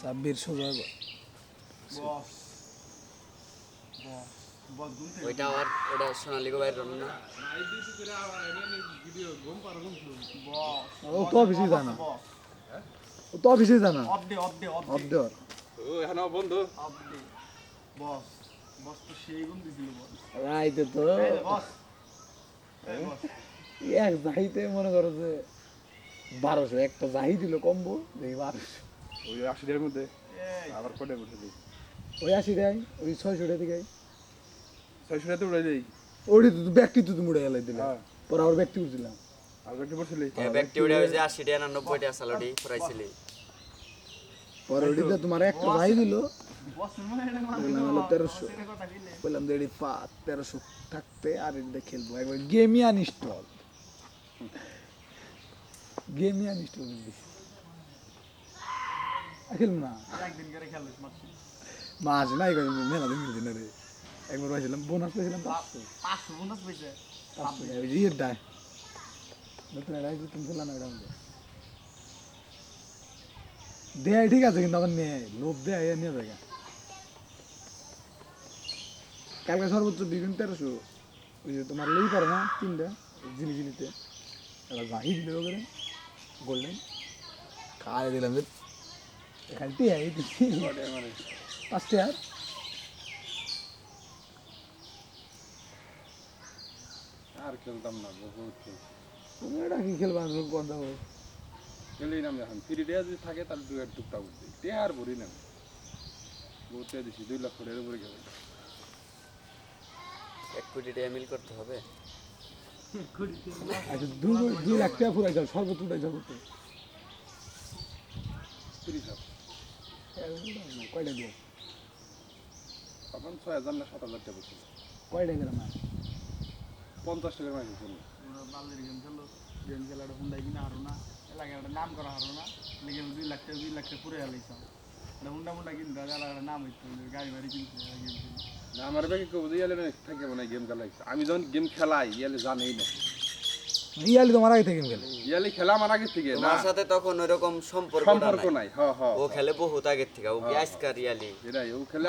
সাব্বির সোজা ওইটা আমার ওটা সোনালী গোবাইয়ের না ও তো অফিসে যায় না। বস। ও তো অফিসে এখন বন্ধু। অফ বস। বস তো সেই গুণ দিছিল বস। রাইতে তো। বস। এক মনে করো যে বারোশো একটা জাহি দিল কম্বো দেখি বারোশো। ওই আশি টাকার মধ্যে? আবার কটে বসে দিই? ওই আশি দেয় ওই ছয়শো টাকা দিকে। ছয়শো টাকা উড়াই দিই? ওটি তো ব্যক্তি তো তুমি উড়ে গেলাই দিলে। হ্যাঁ। পরে আবার ব্যক্তি উঠছিলাম আর কটে বসলি ব্যক্তি উড়ে হয়েছে আশি টাকা না নব্বই টাকা সালোটি ফুরাইছিলি। পরে ওটিতে তোমার একটা জাহি দিল। তেরোশো। বললাম যে এটি তেরোশো থাকতে আর এটা খেলব। একবার গেমই আনইনস্টল গেমই আনইনস্টল করে দিছি খেলব না। মাছ নাই করে মেলা দিন দিন রে। একবার পাইছিলাম বোনাস পেয়েছিলাম পাঁচশো পাঁচশো বোনাস পেয়েছে। পাঁচশো ওই যে ইয়ের ডায় নতুন এটা তুমি খেলা না ওটা আমাদের। দেয় ঠিক আছে কিন্তু আবার নেয়। লোভ দেয় নিয়ে যায় কালকে সর্বোচ্চ বিভিন্ন তেরোশো। ওই যে তোমার লেই পারে না তিনটা জিলি জিলিতে একটা জাহি দিল করে গোল্ডেন খাওয়াই দিলাম যে এখানে টিয়া এই দিচ্ছি মানে আর আর খেলতাম না বহুত। তুমি এটা কি খেলবা? কথা বল খেলেই নাম এখন ফ্রি ডে যদি থাকে তাহলে দু এক টুকটা উঠছি টে আর ভরি না। বহুত দিছি দুই লাখ করে উপরে গেল এক কোটি টাকা মিল করতে হবে। আচ্ছা দুই দুই লাখ টাকা ফুরাই যাও সর্বোচ্চ উঠাই যাও করতে তিরিশ হাজার। কয়টা দিও তখন ছয় হাজার না সাত হাজার টাকা বসে কয়টা গেলাম না পঞ্চাশ টাকার মাঝে ছিল ওরা বালের গেম খেলো গেম খেলাটা হুন্ডাই কিনা হারো না এলাকায় একটা নাম করা হারো না লেগে দুই লাখ টাকা দুই লাখ টাকা পুরে হালাইছাম এটা হুন্ডা মুন্ডা কিনতে এলাকার নাম হইতো গাড়ি বাড়ি কিনতে গেম আমার ব্যাগে যে ইয়ালে থাকে মনে গেম খেলাই। আমি যখন গেম খেলাই ইয়ালে জানেই না। ইয়ালি তোমার আগে থেকে গেলে ইয়ালি খেলা আমার আগে থেকে না। তোমার সাথে তখন ওইরকম সম্পর্ক সম্পর্ক নাই। হ হ ও খেলে বহুত আগে থেকে ও গ্যাস কার ইয়ালি? এটাই ও খেলে